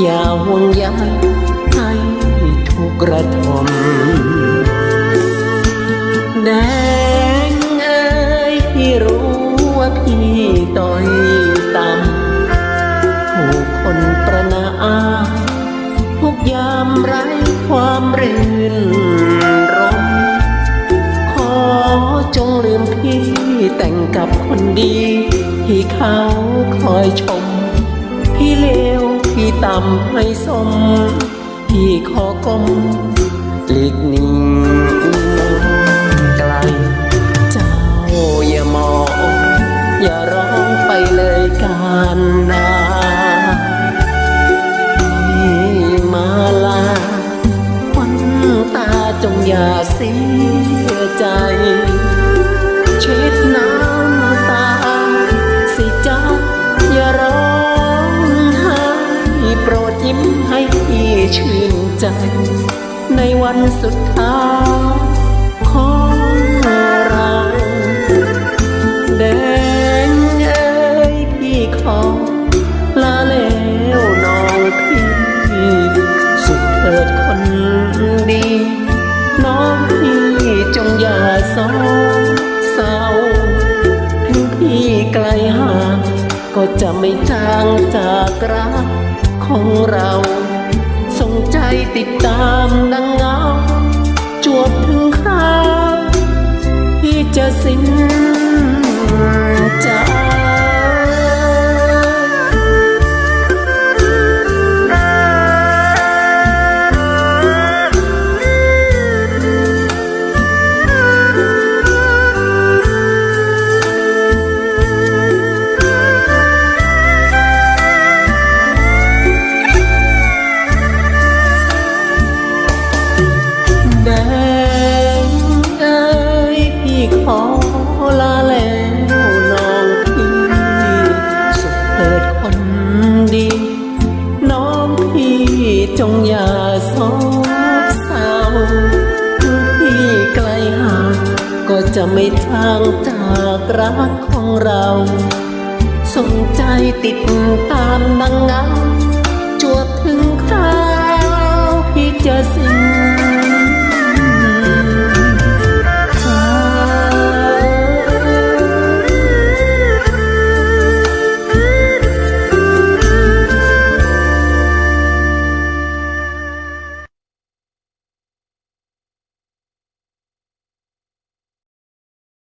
อย่าห่วงใยให้ทุกระทมแดงเอ้ยพี่รู้ว่าพี่ต้อยต่ำถูกคนประนาทุกยามไร้ความรื่นรมขอจงลืมพี่แต่งกับคนดี ที่เขาคอยชม พี่เลวพี่ต่ำให้สม พี่ขอกลมหลีกหนิ่งไกล เจ้าอย่ามอง อย่าร้องไปเลยการนาพี่มาลาควันตาจงอย่าเสียใจ ใจ ในวันสุดท้ายของเราแดงเอ้ยพี่ขอลาแล้วน้องพี่สุดเถิดคนดี น้องพี่จงอย่าเศร้าเศร้าถึงพี่ไกลห่างก็จะไม่จางจากรักของเรา ติดตามดังเงาจวบถึงคราวที่จะสิ้น ไม่ทางจากรักของเราสนใจติดตามนางงามจวบถึงครา